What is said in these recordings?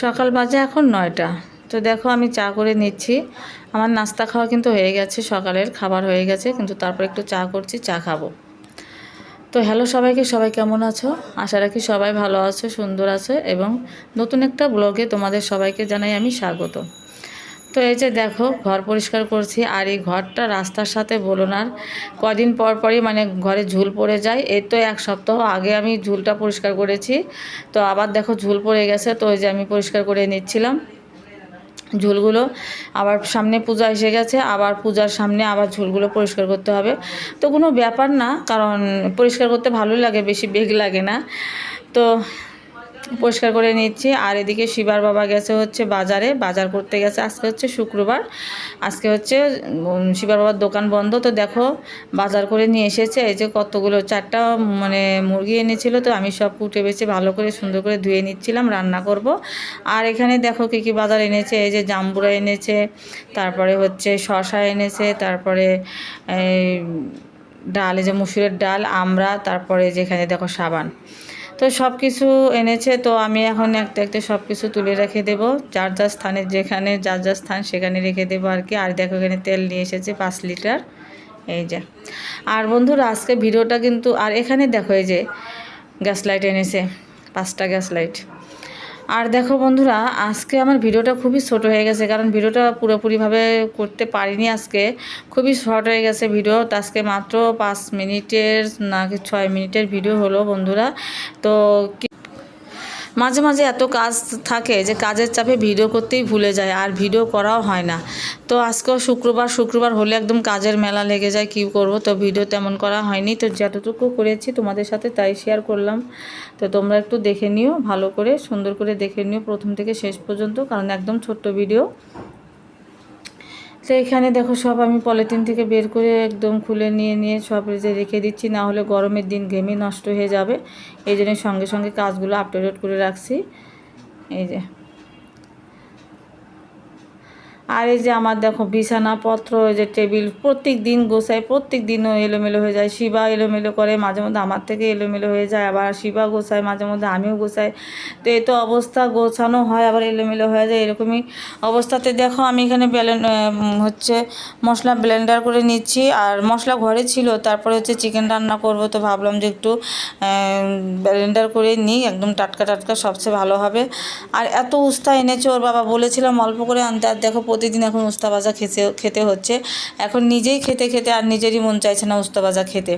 সকাল বাজে এখন নয়টা। তো দেখো আমি চা করে নিচ্ছি। আমার নাস্তা খাওয়া কিন্তু হয়ে গেছে, সকালের খাবার হয়ে গেছে, কিন্তু তারপর একটু চা করছি, চা খাব। তো হ্যালো সবাইকে, সবাই কেমন আছো? আশা রাখি সবাই ভালো আছো, সুন্দর আছো, এবং নতুন একটা ব্লগে তোমাদের সবাইকে জানাই আমি স্বাগত। তো এই যে দেখো, ঘর পরিষ্কার করছি আর এই ঘরটা রাস্তার সাথে বলো না কদিন পর পরই মানে ঘরে ঝুল পড়ে যায়। এই তো এক সপ্তাহ আগে আমি ঝুলটা পরিষ্কার করেছি। তো আবার দেখো ঝুল পড়ে গেছে, তো ওই যে আমি পরিষ্কার করে নিচ্ছিলাম ঝুলগুলো। আবার সামনে পূজা এসে গেছে, আবার পূজার সামনে আবার ঝুলগুলো পরিষ্কার করতে হবে। তো কোনো ব্যাপার না, কারণ পরিষ্কার করতে ভালোই লাগে, বেশি বেগ লাগে না। তো পরিষ্কার করে নিচ্ছি। আর এদিকে শিবার বাবা গেছে হচ্ছে বাজারে। বাজার করতে গেছে আজকে হচ্ছে শুক্রবার। আজকে হচ্ছে শিবার বাবার দোকান বন্ধ। তো দেখো, বাজার করে নিয়ে এসেছে। এই যে কতগুলো, চারটা মানে মুরগি এনেছিল। তো আমি সব কুটে বেছে ভালো করে, সুন্দর করে ধুয়ে নিচ্ছিলাম, রান্না করব। আর এখানে দেখো কী কী বাজার এনেছে। এই যে জাম্বুরা এনেছে, তারপরে হচ্ছে শশা এনেছে, তারপরে ডাল, এই যে মুসুরের ডাল আমরা তারপরে যেখানে দেখো সাবান। তো সব কিছু এনেছে, তো আমি এখন একটা একটা সব কিছু তুলে রেখে দেব। যার যার স্থানে যেখানে, যার যার স্থান সেখানে রেখে দেবো আর কি। আর দেখো এখানে তেল নিয়ে এসেছে পাঁচ লিটার। এই যে। আর বন্ধুরা, আজকে ভিডিওটা কিন্তু, আর এখানে দেখো এই যে গ্যাস লাইট এনেছে, পাঁচটা গ্যাস লাইট আর দেখো বন্ধুরা, আজকে আমার ভিডিওটা খুবই ছোট হয়ে গেছে, কারণ ভিডিওটা পুরোপুরিভাবে করতে পারিনি আজকে। খুবই শর্ট হয়ে গেছে ভিডিও, তো আজকে মাত্র পাঁচ মিনিটের, না কি ছয় মিনিটের ভিডিও হলো বন্ধুরা। তো মাঝে মাঝে এত কাজ থাকে যে কাজের চাপে ভিডিও করতেই ভুলে যায় আর ভিডিও করাও হয় না। তো আজকেও শুক্রবার শুক্রবার হলে একদম কাজের মেলা লেগে যায়, কি করব? তো ভিডিও তেমন করা হয়নি। তো যতটুকু করেছি তোমাদের সাথে তাই শেয়ার করলাম। তো তোমরা একটু দেখে নিও, ভালো করে, সুন্দর করে দেখে নিও প্রথম থেকে শেষ পর্যন্ত, কারণ একদম ছোট্ট ভিডিও তো এখানে দেখো সব আমি পলিথিন থেকে বের করে একদম খুলে নিয়ে নিয়ে সব যে রেখে দিচ্ছি, না হলে গরমের দিন ঘেমে নষ্ট হয়ে যাবে। এই সঙ্গে সঙ্গে কাজগুলো আপডেট করে রাখছি। এই যে। আর এই যে আমার দেখো বিছানাপত্র, এই যে টেবিল প্রত্যেক দিন গোছাই প্রত্যেক দিনও এলোমেলো হয়ে যায়। শিবা এলোমেলো করে, মাঝে মধ্যে আমার থেকে এলোমেলো হয়ে যায়, আবার শিবা গোছায়, মাঝে মধ্যে আমিও গোছাই। তো এই তো অবস্থা, গোছানো হয়, আবার এলোমেলো হয়ে যায়, এরকমই অবস্থাতে। দেখো আমি এখানে ব্লেন হচ্ছে মশলা ব্লেন্ডার করে নিচ্ছি, আর মশলা ঘরে ছিল, তারপরে হচ্ছে চিকেন রান্না করব, তো ভাবলাম যে একটু ব্লেন্ডার করে নিই, একদম টাটকা টাটকা, সবচেয়ে ভালো হবে। আর এত উস্তা এনেছে, ওর বাবা বলেছিলাম অল্প করে আনতে, আর দেখো প্রতিদিন এখন উস্তা ভাজা খেতে খেতে হচ্ছে। এখন নিজেই খেতে খেতে আর নিজেরই মন চাইছে না উস্তা ভাজা খেতে।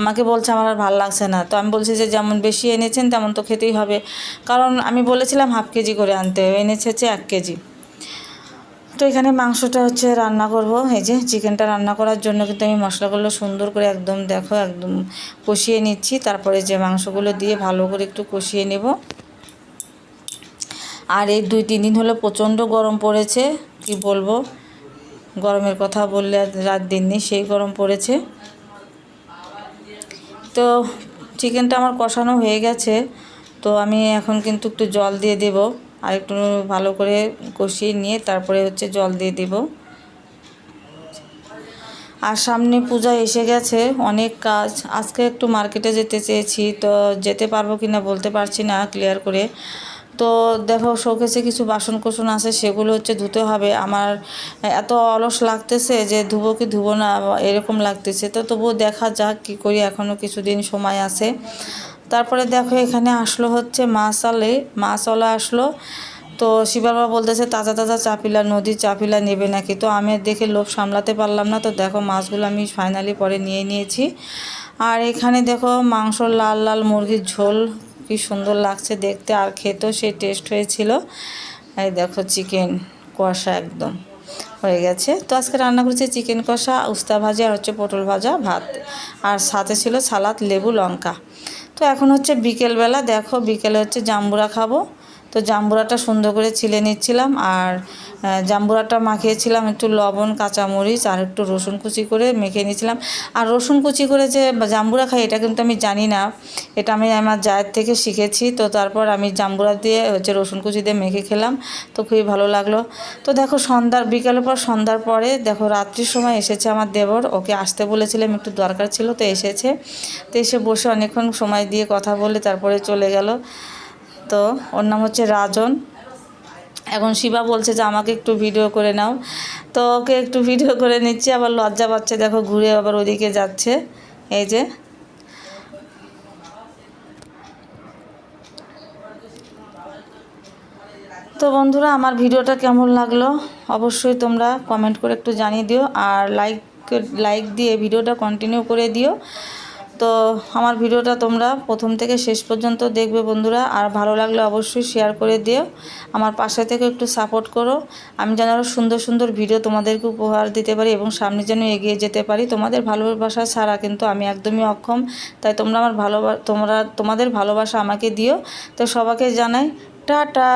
আমাকে বলছে, আমার আর ভালো লাগছে না। তো আমি বলছি যে, যেমন বেশি এনেছেন, তেমন তো খেতেই হবে। কারণ আমি বলেছিলাম হাফ কেজি করে আনতে এনেছে হচ্ছে এক কেজি। তো এখানে মাংসটা হচ্ছে রান্না করব। এই যে চিকেনটা রান্না করার জন্য কিন্তু আমি মশলাগুলো সুন্দর করে একদম, দেখো, একদম কষিয়ে নিচ্ছি। তারপরে যে মাংসগুলো দিয়ে ভালো করে একটু কষিয়ে নেব। আর এই দুই, তিন দিন হলো প্রচণ্ড গরম পড়েছে। কি বলব? গরমের কথা বললে রাত দিন নেই, সেই গরম পড়েছে। তো চিকেনটা আমার কষানো হয়ে গেছে, তো আমি এখন কিন্তু একটু জল দিয়ে দেব, আর একটু ভালো করে কষিয়ে নিয়ে তারপরে হচ্ছে জল দিয়ে দেব। আর সামনে পূজা এসে গেছে, অনেক কাজ। আজকে একটু মার্কেটে যেতে চেয়েছি, তো যেতে পারব কি না বলতে পারছি না, ক্লিয়ার করে। তো দেখো শোকেসে কিছু বাসন কোসন আছে, সেগুলো হচ্ছে ধুতে হবে। আমার এত অলস লাগতেছে যে ধুবো কি ধুবো না এরকম লাগতেছে। তো তবুও দেখা যাক কী করি এখনও কিছুদিন সময় আছে। তারপরে দেখো এখানে আসলো হচ্ছে মাছ আলে মাছ মাছওয়ালা আসলো। তো শিবাবা বলতেছে, তাজা তাজা চাপিলা, নদীর চাপিলা নেবে নাকি? তো আমি দেখে লোভ সামলাতে পারলাম না। তো দেখো মাছগুলো আমি ফাইনালি পরে নিয়ে নিয়েছি। আর এখানে দেখো মাংস লাল লাল মুরগির ঝোল কি সুন্দর লাগছে দেখতে আর খেতেও সেই টেস্ট হয়েছিল। এই দেখো চিকেন কষা একদম হয়ে গেছে। তো আজকে রান্না করেছি চিকেন কষা, উস্তা ভাজা আর হচ্ছে পটল ভাজা ভাত। আর সাথে ছিল সালাদ, লেবু, লঙ্কা। তো এখন হচ্ছে বিকেলবেলা দেখো, বিকেলে হচ্ছে জাম্বুরা খাব। তো জাম্বুরাটা সুন্দর করে ছিলে নিচ্ছিলাম আর জাম্বুরাটা মাখিয়েছিলাম একটু লবণ, কাঁচামরিচ আর একটু রসুন কুচি করে মেখে নিয়েছিলাম। আর রসুন কুচি করে যে জাম্বুরা খাই এটা কিন্তু আমি জানি না, এটা আমি আমার জায়ের থেকে শিখেছি। তো তারপর আমি জাম্বুরা দিয়ে হচ্ছে রসুন কুচি দিয়ে মেখে খেলাম, তো খুবই ভালো লাগল। তো দেখো সন্ধ্যার, বিকালের পর সন্ধ্যার পরে দেখো রাত্রির সময় এসেছে আমার দেবর, ওকে আসতে বলেছিলাম, একটু দরকার ছিল তো এসেছে। তো এসে বসে অনেকক্ষণ সময় দিয়ে কথা বলে তারপরে চলে গেল। তো ওর নাম হচ্ছে রাজন। এখন শিবা বলছে যে আমাকে একটু ভিডিও করে নাও। তো ওকে একটু ভিডিও করে নিচ্ছি, আবার লজ্জা পাচ্ছে। দেখো ঘুরে আবার ওদিকে যাচ্ছে। এই যে। তো বন্ধুরা, আমার ভিডিওটা কেমন লাগল? অবশ্যই তোমরা কমেন্ট করে একটু জানিয়ে দিও। আর লাইক লাইক দিয়ে ভিডিওটা কন্টিনিউ করে দিও। তো আমার ভিডিওটা তোমরা প্রথম থেকে শেষ পর্যন্ত দেখবে বন্ধুরা। আর ভালো লাগলে অবশ্যই শেয়ার করে দিও। আমার পাশে থেকে একটু সাপোর্ট করো। আমি যেন আরও সুন্দর সুন্দর ভিডিও তোমাদেরকে উপহার দিতে পারি এবং সামনে যেন এগিয়ে যেতে পারি। তোমাদের ভালোবাসা ছাড়া কিন্তু আমি একদমই অক্ষম। তাই তোমরা আমার ভালো তোমরা, তোমাদের ভালোবাসা আমাকে দিও। তো সবাইকে জানাই, টাটা!